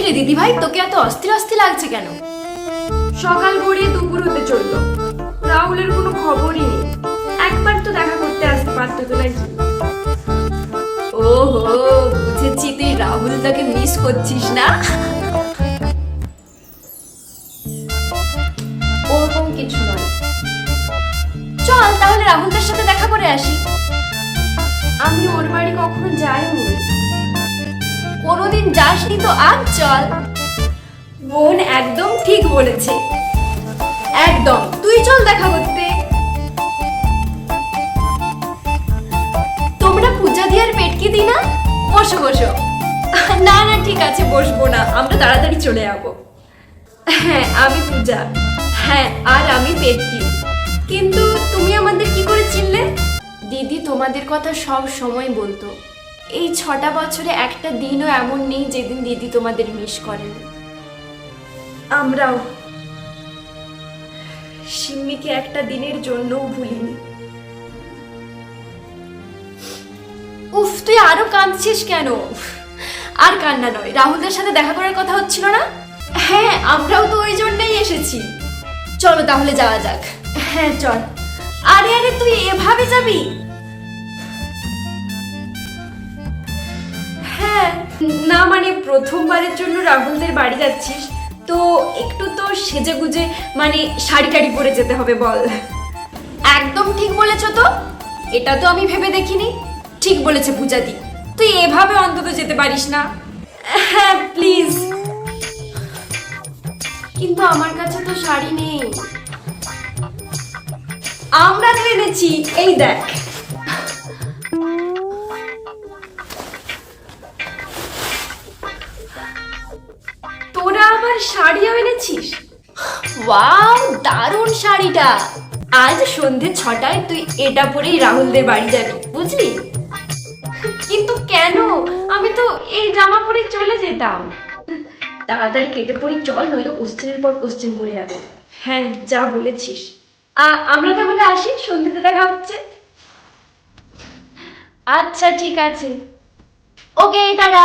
রে দিদি ভাই তোকে এত অস্থির অস্থির লাগছে কেন? সকাল গড়িয়ে দুপুর হতে চলল। রাহুলের কোনো খবরই নেই। একবার তো দেখা করতে আসতে পারতো তো নাকি? ওহো বুঝেছি তুই মিস করছিস না? ওরকম কিছু নয়। চল তাহলে রাহুলদার সাথে দেখা করে আসি। আমি ওর বাড়ি কখনো যাইনি। কোনোদিন যাসনি তো, আজ চল। বোন একদম ঠিক বলেছে। একদম, তুই চল দেখা করতে। তোমরা পূজা দিয়ার পেটকি দি না? বসো বসো। না না, ঠিক আছে, বসবো না। আমরা তাড়াতাড়ি চলে যাব। হ্যাঁ আমি পূজা। হ্যাঁ আর আমি পেটকি। কিন্তু তুমি আমাদের কি করে চিনলে? দিদি তোমাদের কথা সব সময় বলতো। এই ছটা বছরে একটা দিনও এমন নেই যেদিন দিদি তোমাদের মিস করেন। আমরাও। সিম্মিকে একটা দিনের জন্যও ভুলিনি। উফ, তুই আরও কাঁদছিস কেন? আর কান্না নয়। রাহুলদের সাথে দেখা করার কথা হচ্ছিল না? হ্যাঁ আমরাও তো ওই জন্যই এসেছি। চলো তাহলে যাওয়া যাক। হ্যাঁ চল। আরে আরে, তুই এভাবে যাবি? হ্যাঁ না মানে প্রথমবারের জন্য রাহুলদের বাড়ি যাচ্ছিস, তো একটু তো সেজে গুজে মানে শাড়ি টাড়ি পরে যেতে হবে বল। একদম ঠিক বলেছ তো, এটা তো আমি ভেবে দেখিনি। ঠিক বলেছে পূজাদি, তুই এভাবে অন্তত যেতে পারিস না। হ্যাঁ প্লিজ কিন্তু আমার কাছে তো শাড়ি নেই। আমরা তো এনেছি, এই দেখ। তোরা আবার শাড়িও এনেছিস? ওয়াও দারুণ শাড়িটা। আজ সন্ধে ছটায় তুই এটা পরেই রাহুলদের বাড়ি যাবি বুঝলি? কিন্তু কেন? আমি তো এই জামা পরে চলে যেতাম। তাড়াতাড়ি কেটে পড়ি চল নইলে কোশ্চেনের পর কোশ্চেন পড়ে যাবে। হ্যাঁ যা বলেছিস। আমরা তাহলে আসি সন্ধ্যেতে দেখা হচ্ছে। আচ্ছা ঠিক আছে। ওকে দাদা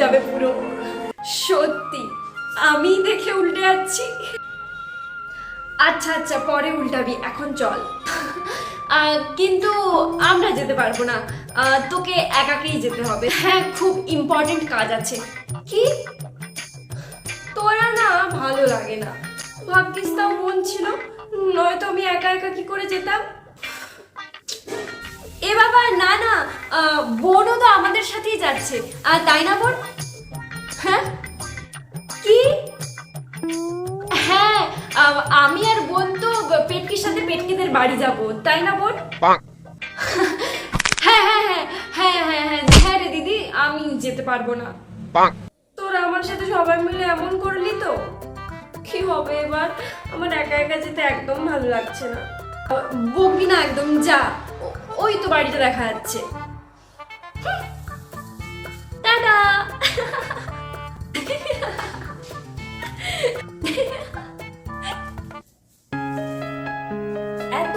যাবে পুরো। সত্যি, আমি দেখে উল্টে যাচ্ছি। আচ্ছা আচ্ছা পরে উল্টাবি, এখন চল। কিন্তু আমরা যেতে পারব না। তোকে একাকেই যেতে হবে। হ্যাঁ খুব ইম্পর্টেন্ট কাজ আছে। কি? তোরা না ভালো লাগে না। ভাগ্যিস তাও বোন ছিল। নয়তো আমি একা একা কি করে যেতাম? বোনও তো আমাদের সাথেই যাচ্ছে। আর তাই না বোন? হ্যাঁ? কি? হ্যাঁ আমি আর বোন তো পেটকির সাথে পেটকিদের বাড়ি যাব তাই না বোন? হ্যাঁ হ্যাঁ হ্যাঁ হ্যাঁ হ্যাঁ হ্যাঁ হ্যাঁ রে দিদি আমি যেতে পারব না। তোরা আমার সাথে সবাই মিলে এমন করলি তো? কি হবে এবার? আমার একা একা যেতে একদম ভালো লাগছে না। বকবি না একদম যা। ওই তো বাড়িটা দেখা যাচ্ছে। টাটা এত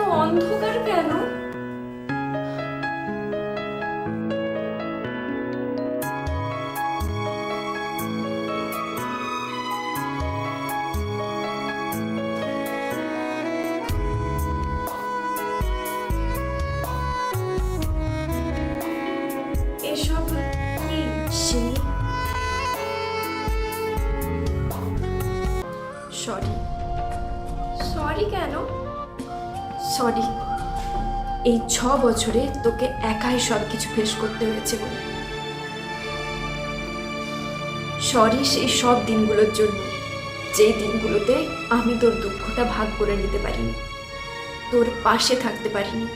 বছরে তোকে একাই সব কিছু ফেস করতে হয়েছে বলে। সরি সেই সব দিনগুলোর জন্য। যেই দিনগুলোতে আমি তোর দুঃখটা ভাগ করে নিতে পারিনি, তোর পাশে থাকতে পারিনি।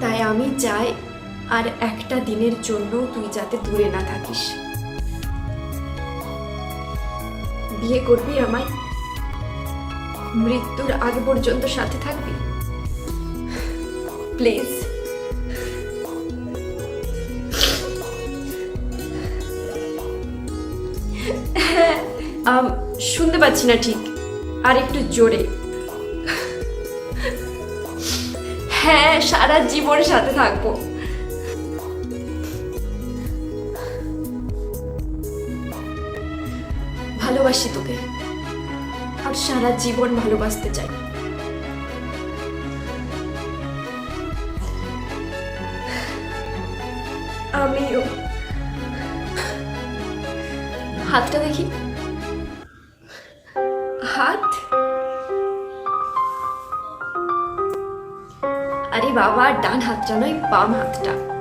তাই আমি চাই আর একটা দিনের জন্য তুই যাতে দূরে না থাকিস। বিয়ে করবি আমায়? মৃত্যুর আগে পর্যন্ত সাথে থাকবি? প্লিজ। শুনতে পাচ্ছি না ঠিক। আর একটু জোরে। হ্যাঁ সারা জীবন সাথে থাকব। ভালোবাসি তোকে। আর সারা জীবন ভালোবাসতে চাই। আমিও। হাতটা দেখি। হাত? আরে বাবা, ডান হাতটা নয়, বাম হাতটা।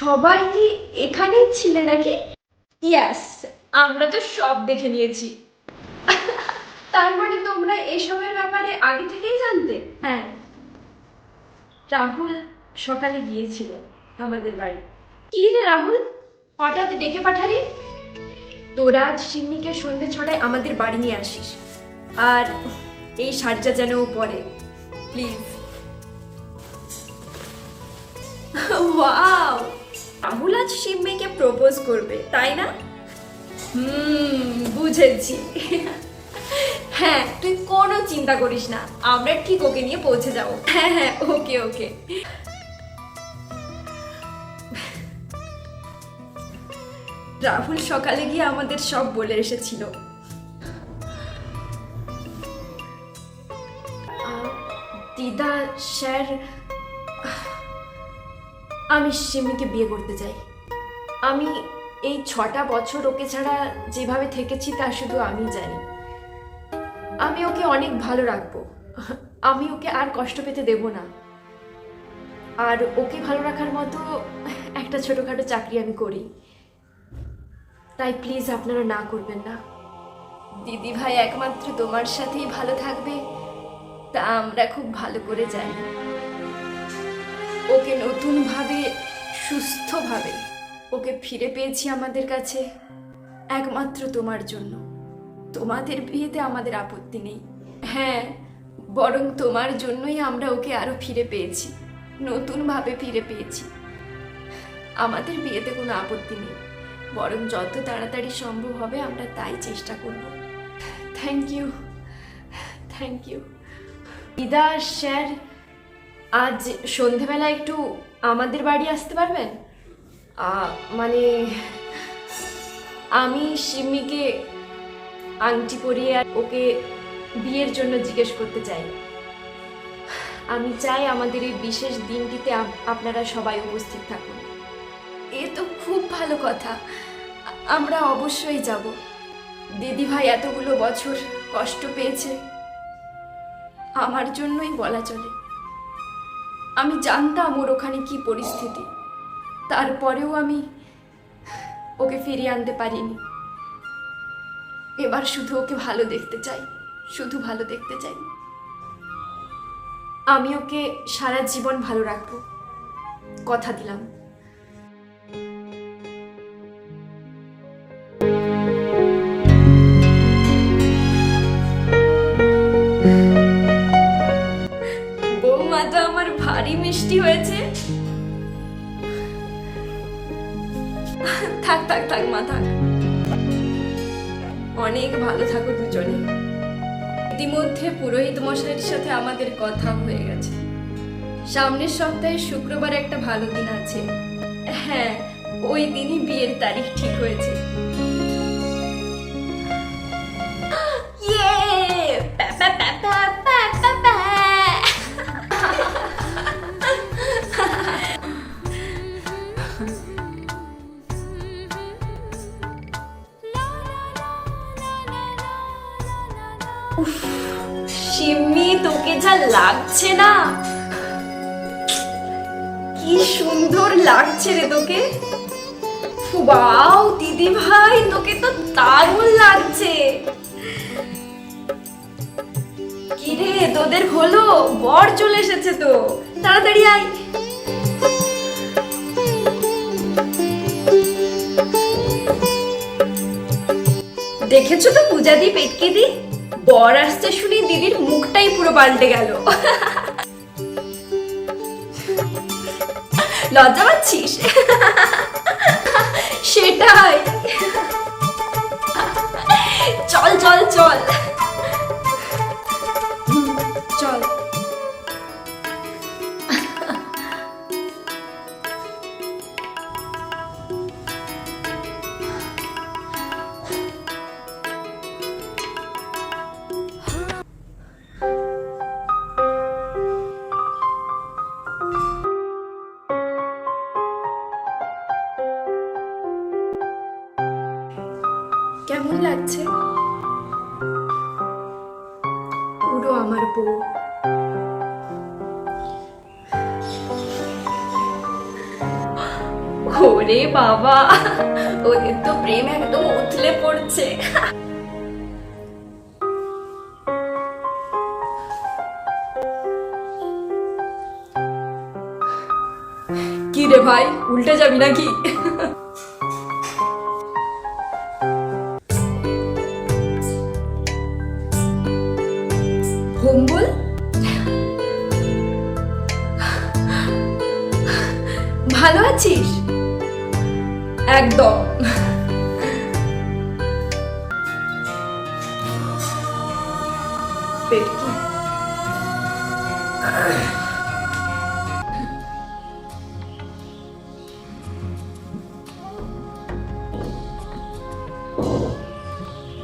সবাই কি এখানেই ছিলে নাকি? ইয়াস আমরা তো সব দেখে নিয়েছি। তার মানে তোমরা এসবের ব্যাপারে আগে থেকেই জানতে? হ্যাঁ। রাহুল সকালে গিয়েছিল আমাদের বাড়ি। কি রে রাহুল? হঠাৎ ডেকে পাঠালি? তোরা আজ সিন্নিকে সন্ধে ছটায় আমাদের বাড়ি নিয়ে আসিস। আর এই শাড়িটা যেন ও পরে প্লিজ ওয়াও! রাহুল আজ সিম্মিকে প্রপোজ করবে, তাই না? হুম, বুঝেছি। হ্যাঁ তুই কোনো চিন্তা করিস না, আমরা ঠিক ওকে নিয়ে পৌঁছে যাব। হ্যাঁ হ্যাঁ ওকে ওকে। রাহুল সকালে গিয়ে আমাদের সব বলে এসেছিল। দিদা, স্যার আমি সিমিকে বিয়ে করতে চাই। আমি এই ছটা বছর ওকে ছাড়া যেভাবে থেকেছি তা শুধু আমি জানি। আমি ওকে অনেক ভালো রাখব। আমি ওকে আর কষ্ট পেতে দেব না। আর ওকে ভালো রাখার মতো একটা ছোটোখাটো চাকরি আমি করি। তাই প্লিজ আপনারা না করবেন না। দিদি ভাই একমাত্র তোমার সাথেই ভালো থাকবে। তা আমরা খুব ভালো করে জানি। ওকে নতুনভাবে, সুস্থভাবে। ওকে ফিরে পেয়েছি আমাদের কাছে, একমাত্র তোমার জন্য। তোমাদের বিয়েতে আমাদের আপত্তি নেই। হ্যাঁ বরং তোমার জন্যই আমরা ওকে আরও ফিরে পেয়েছি, নতুনভাবে ফিরে পেয়েছি। আমাদের বিয়েতে কোনো আপত্তি নেই। বরং যত তাড়াতাড়ি সম্ভব হবে, আমরা তাই চেষ্টা করব। Thank you thank you. দিদা স্যার আজ সন্ধেবেলা একটু আমাদের বাড়ি আসতে পারবেন? মানে আমি সিম্মিকে আংটি পরিয়ে আর ওকে বিয়ের জন্য জিজ্ঞেস করতে চাই। আমি চাই আমাদের এই বিশেষ দিনটিতে আপ- আপনারা সবাই উপস্থিত থাকুন। এ তো খুব ভালো কথা। আমরা অবশ্যই যাব। দিদি ভাই এতগুলো বছর কষ্ট পেয়েছে। আমার জন্যই বলা চলে। আমি জানতাম ওর ওখানে কি পরিস্থিতি। তারপরেও আমি ওকে ফিরিয়ে আনতে পারিনি। এবার শুধু ওকে ভালো দেখতে চাই, শুধু ভালো দেখতে চাই। আমি ওকে সারা জীবন ভালো রাখব। কথা দিলাম। মিষ্টি হয়েছে? থাক থাক থাক, মা, থাক। অনেক ভালো থাকো দুজনে। ইতিমধ্যে পুরোহিত মশাইয়ের সাথে আমাদের কথা হয়ে গেছে। সামনের সপ্তাহে শুক্রবার একটা ভালো দিন আছে। হ্যাঁ ওই দিনই বিয়ের তারিখ ঠিক হয়েছে। সিম্মি তোকে যা লাগছে না। কি সুন্দর লাগছে রে তোকে। ওয়াও, দিদি ভাই, তোকে তো দারুণ লাগছে। কি রে, তোদের হলো? বর চলে এসেছে তো। তাড়াতাড়ি আয়। দেখেছ তো পূজা দি পেটকে দি বর আসতে শুনে দিদির মুখটাই পুরো পাল্টে গেল। লজ্জা পাচ্ছিস? সেটাই। চল চল চল। বাবা। ওদের তো প্রেম একদম উথলে পড়ছে। কি রে ভাই উল্টে যাবি নাকি? একদম।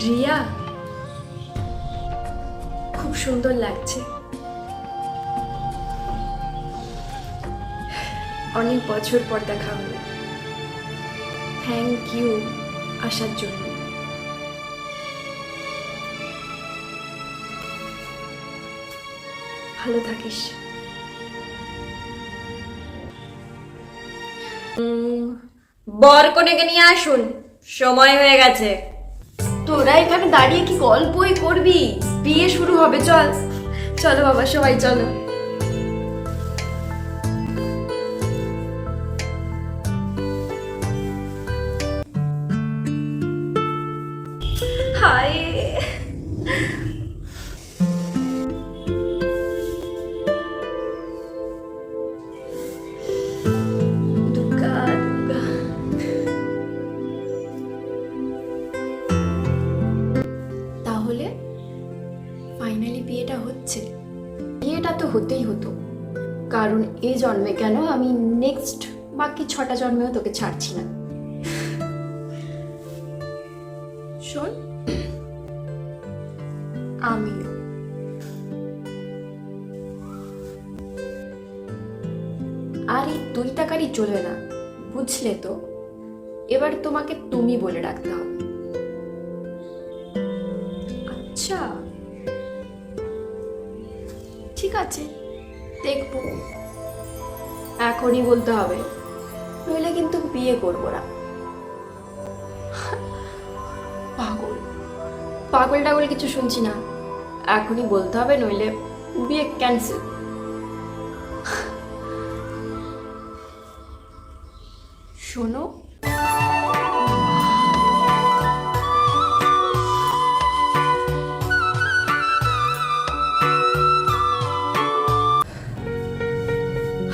রিয়া খুব সুন্দর লাগছে। অনেক বছর পর দেখা হলো। থ্যাংক ইউ আসার জন্য। ভালো থাকিস। বর কনেকে নিয়ে আসুন। সময় হয়ে গেছে। তোরা এখানে দাঁড়িয়ে কি গল্পই করবি? বিয়ে শুরু হবে চল। চলো বাবা সবাই চলো। জন্মে কেন? আমি নেক্সট বাকি ছটা জন্মেও তোকে ছাড়ছি না। শোন, আমিও। আর এই তুই তাকারি চলবে না, বুঝলে তো? এবার তোমাকে তুমি বলে রাখতে হবে। আচ্ছা। ঠিক আছে, দেখব। এখনই বলতে হবে। নইলে কিন্তু বিয়ে করব না। পাগল। পাগল টাগল কিছু শুনছি না। এখনই বলতে হবে, নইলে বিয়ে ক্যান্সেল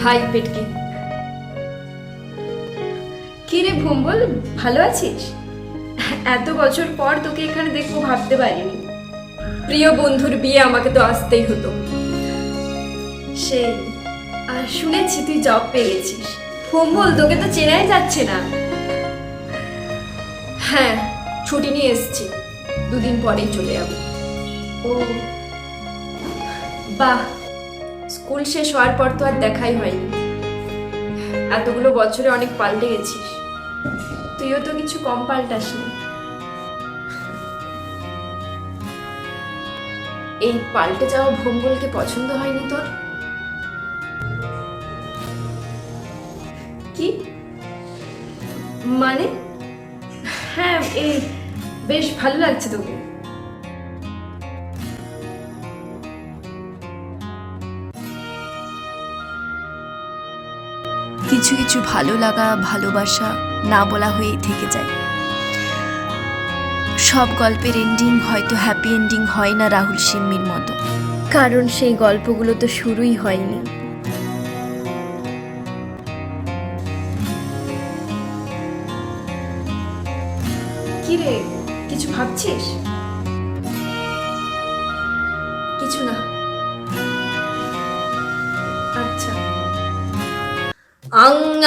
হাই পেটকে। কি রে ভুম্বল, ভালো আছিস? এত বছর পর তোকে এখানে দেখব, ভাবতে পারিনি। প্রিয় বন্ধুর বিয়ে আমাকে তো আসতেই হতো। সেই আর শুনেছি তুই জব পেয়ে গেছিস ভুম্বল, তোকে তো চেনাই যাচ্ছে না। হ্যাঁ ছুটি নিয়ে এসেছি। দুদিন পরেই চলে যাব। ও, বাহ। স্কুল শেষ হওয়ার পর তো আর দেখাই হয়নি। এতগুলো বছরে অনেক পাল্টে গেছিস। তুইও তো কিছু কম পাল্টাসনি। এই পাল্টে যাওয়া ভঙ্গলকে পছন্দ হয়নি তোর? কি? মানে? হ্যাঁ এই বেশ ভালো লাগছে তোকে। কিছু কিছু ভালো লাগা ভালোবাসা না বলা হয়েই থেকে যায়। সব গল্পের এন্ডিং হয়তো হ্যাপি এন্ডিং হয় না রাহুল সিম্মির মতো। কারণ সেই গল্পগুলো তো শুরুই হয়নি। কি রে কিছু ভাবছিস? কিছু না। അങ്ങ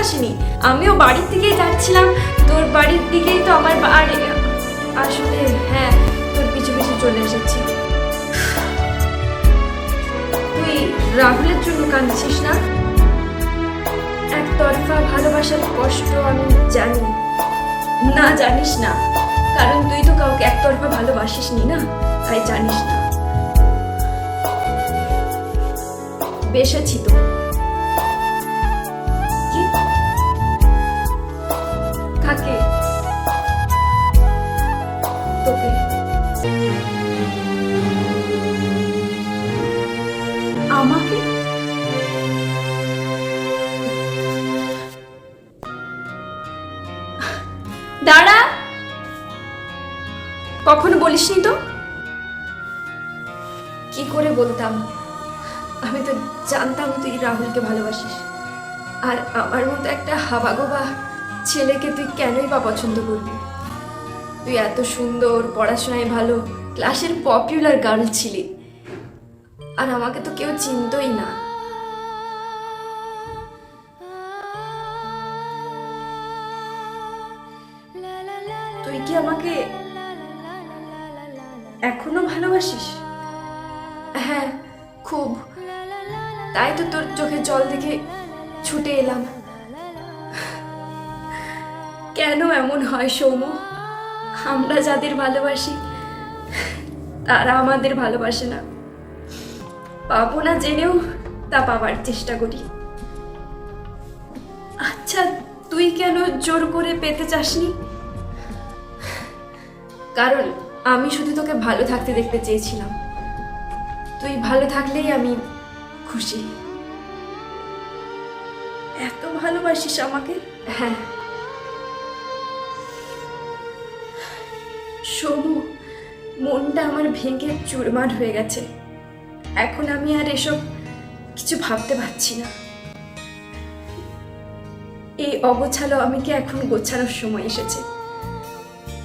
আসেনি। আমিও বাড়ির দিকেই যাচ্ছিলাম। তোর বাড়ির দিকেই তো আমার বাড়ি আসলে হ্যাঁ তোর পিছু পিছু চলে এসেছি। তুই রাহুলের জন্য কাঁদছিস না? একতরফা ভালোবাসার কষ্ট আমি জানি। না, জানিস না। কারণ তুই তো কাউকে একতরফা ভালোবাসিস নি না? তাই জানিস না। বেসেছি তো। কাকে তোকে। আমাকে? দাঁড়া। কখনো বলিসনি তো? কি করে বলতাম? আমি তো জানতাম তুই রাহুলকে ভালোবাসিস। আর আমার মতো একটা হাবাগোবা ছেলেকে তুই কেনই বা পছন্দ করবি? তুই এত সুন্দর, পড়াশোনায় ভালো ক্লাসের পপুলার গার্ল ছিলি। আর আমাকে তো কেউ চিনতই না। হয় সৌম্য। আমরা যাদের ভালোবাসি, তারা আমাদের ভালোবাসে না। পাবো না জেনেও তা পাবার চেষ্টা করি। আচ্ছা তুই কেন জোর করে পেতে চাসনি? কারণ আমি শুধু তোকে ভালো থাকতে দেখতে চেয়েছিলাম। তুই ভালো থাকলেই আমি খুশি। এত ভালোবাসিস আমাকে? হ্যাঁ। সমু মনটা আমার ভেঙে চুরমার হয়ে গেছে। এখন আমি আর এসব কিছু ভাবতে পারছি না। এই অগোছালো আমিকে এখন গোছানোর সময় এসেছে।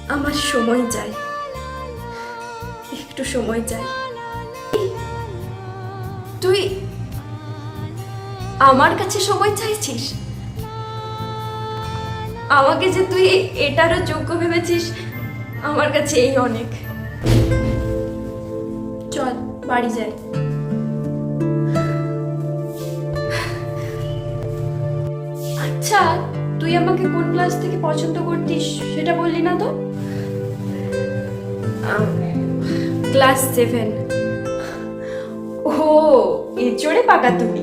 আমার সময় চাই একটু সময় চাই তুই আমার কাছে সময় চাইছিস? আমাকে যে তুই এটারও যোগ্য ভেবেছিস আমার কাছে এই অনেক। চল, বাড়ি যাই। আচ্ছা তুই আমাকে কোন ক্লাস থেকে পছন্দ করতিস সেটা বললি না তো? Class seven. ও এ চড়ে পাকা তুমি।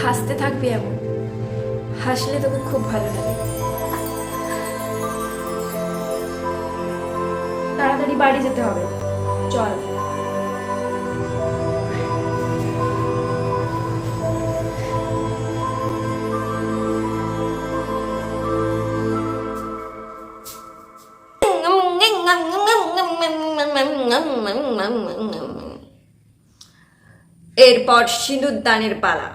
হাসতে থাকবি এমন। হাসলে তোকে খুব ভালো লাগে। তাড়াতাড়ি বাড়ি যেতে হবে। চল। এরপর সিঁদুর দানের পালা।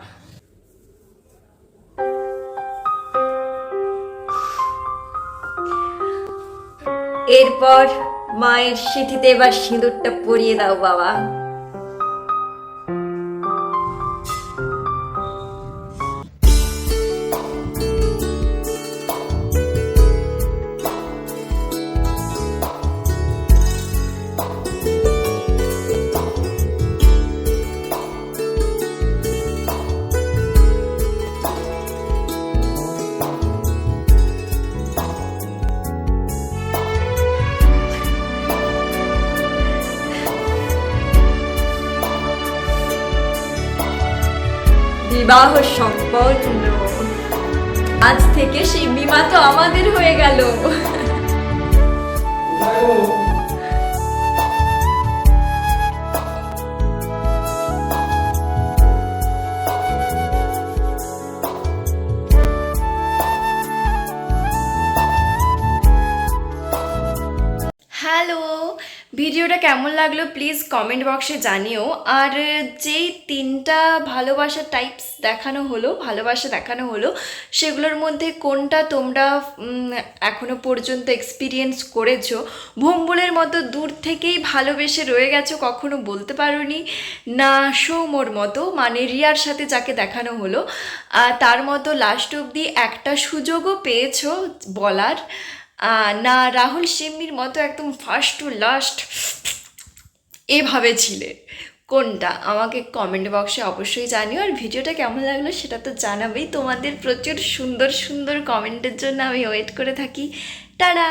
এরপর মায়ের সিঁথিতে এবার সিঁদুরটা পরিয়ে দাও বাবা। বিবাহ সম্পন্ন। আজ থেকে সেই বিমা তো আমাদের হয়ে গেল। ভিডিওটা কেমন লাগল প্লিজ কমেন্ট বক্সে জানিও। আর যেই তিনটা ভালোবাসা টাইপস দেখানো হলো, ভালোবাসা দেখানো হলো, সেগুলোর মধ্যে কোনটা তোমরা এখনও পর্যন্ত এক্সপিরিয়েন্স করেছ? ভোম্বলের মতো দূর থেকেই ভালোবেসে রয়ে গেছো, কখনো বলতে পারোনি? না সৌমোর মতো মানে রিয়ার সাথে যাকে দেখানো হলো তার মতো লাস্ট অবধি একটা সুযোগও পেয়েছ বলার। না, রাহুল সিম্মির মতো একদম ফার্স্ট টু লাস্ট এভাবে ছিলে। কোনটা? আমাকে কমেন্ট বক্সে অবশ্যই জানিও। আর ভিডিওটা কেমন লাগল সেটা তো জানাবেই। তোমাদের প্রচুর সুন্দর সুন্দর কমেন্টের জন্য আমি ওয়েট করে থাকি। টাটা!